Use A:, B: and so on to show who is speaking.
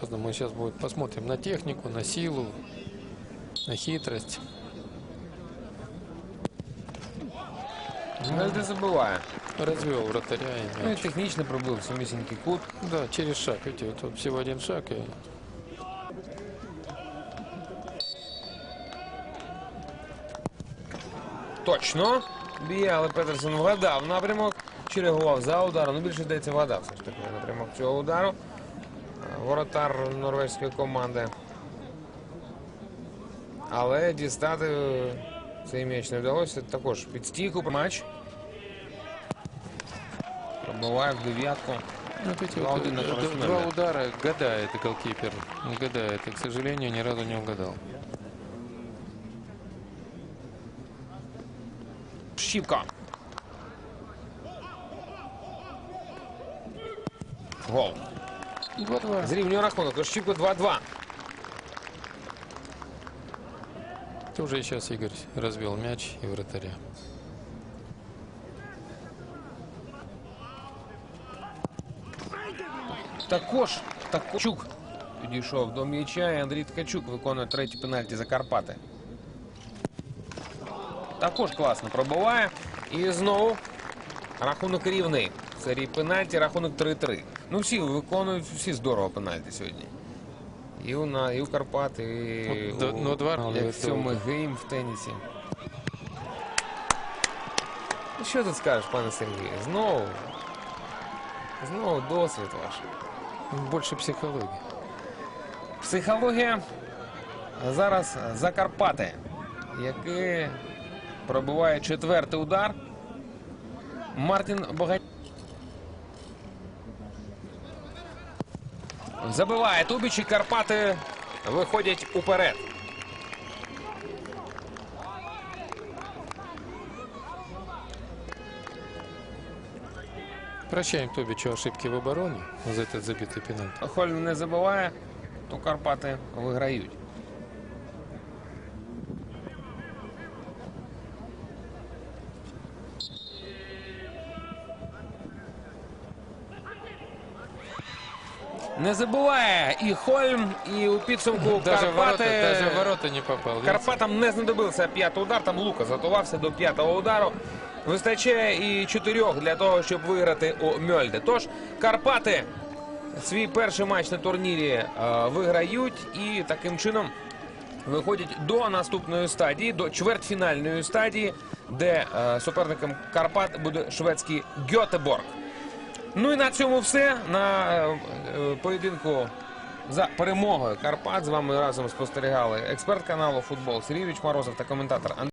A: по-разному. Мы сейчас будет посмотрим на технику, на силу, на хитрость.
B: Мельде забиває.
A: Развел вратаря и
B: Ну і
A: мяч.
B: технічно пробив самісінький кут.
A: Да, через шаг. Видите, вот тут всего один шаг. И...
B: Точно. Б'є, але Петерсон вгадав напрямок. Чи реагував за ударом. Ну, більше здається, вгадав все ж таки напрямок цього удару. Е, Воротар норвезької команди. Але дістати е, цей м'яч не вдалося. Також під стійку матч. Пробиває в дев'ятку.
A: Ну, видите,
B: Два
A: вот,
B: один на
A: э,
B: користь
A: д-
B: Мельда.
A: два удара гадает голкипер. Гадает. И, к сожалению, ни разу не угадал.
B: Щіпка. Гол.
A: 2-2.
B: Зрівнює рахунок. Тож Щіпко 2-2.
A: Тоже сейчас Игорь развел мяч и вратаря.
B: Також Ткачук підійшов до м'яча, і Андрій Ткачук виконує третій пенальті за Карпати. Також класно пробиває. І знову рахунок рівний. Серії пенальті рахунок 3-3. Ну всі виконують всі здорово пенальті сьогодні. І у, на, і у Карпат, і
A: От,
B: у,
A: ну, два,
B: як
A: це
B: сьомий гейм в тенісі. Ну, Що тут скажеш, пане Сергію? Знову. Знову досвід ваш.
A: Больше психологии.
B: Психологія зараз Закарпати, який пробиває четвертий удар. Мартін Богай. Забиває Тубіч і Карпати виходять уперед.
A: Прощаємо Тубічу ошибки в обороні за этот забитый пенальт.
B: Холь не забиває, то Карпати виграють. Не забуває і Хольм, і у підсумку
A: Даже
B: Карпати.
A: ворота, даже ворота не попал.
B: Карпатам не знадобився п'ятий удар. Там Лукас готувався до п'ятого удару. Вистачає і чотирьох для того, щоб виграти у Мьольде. Тож Карпати свій перший матч на турнірі е, виграють і таким чином виходять до наступної стадії, до чвертьфінальної стадії, де е, суперником Карпат буде шведський Гьотеборг. Ну і на цьому все. На е, е, поєдинку за перемогою Карпат з вами разом спостерігали експерт каналу Футбол Сергій Морозов та коментатор Андрій.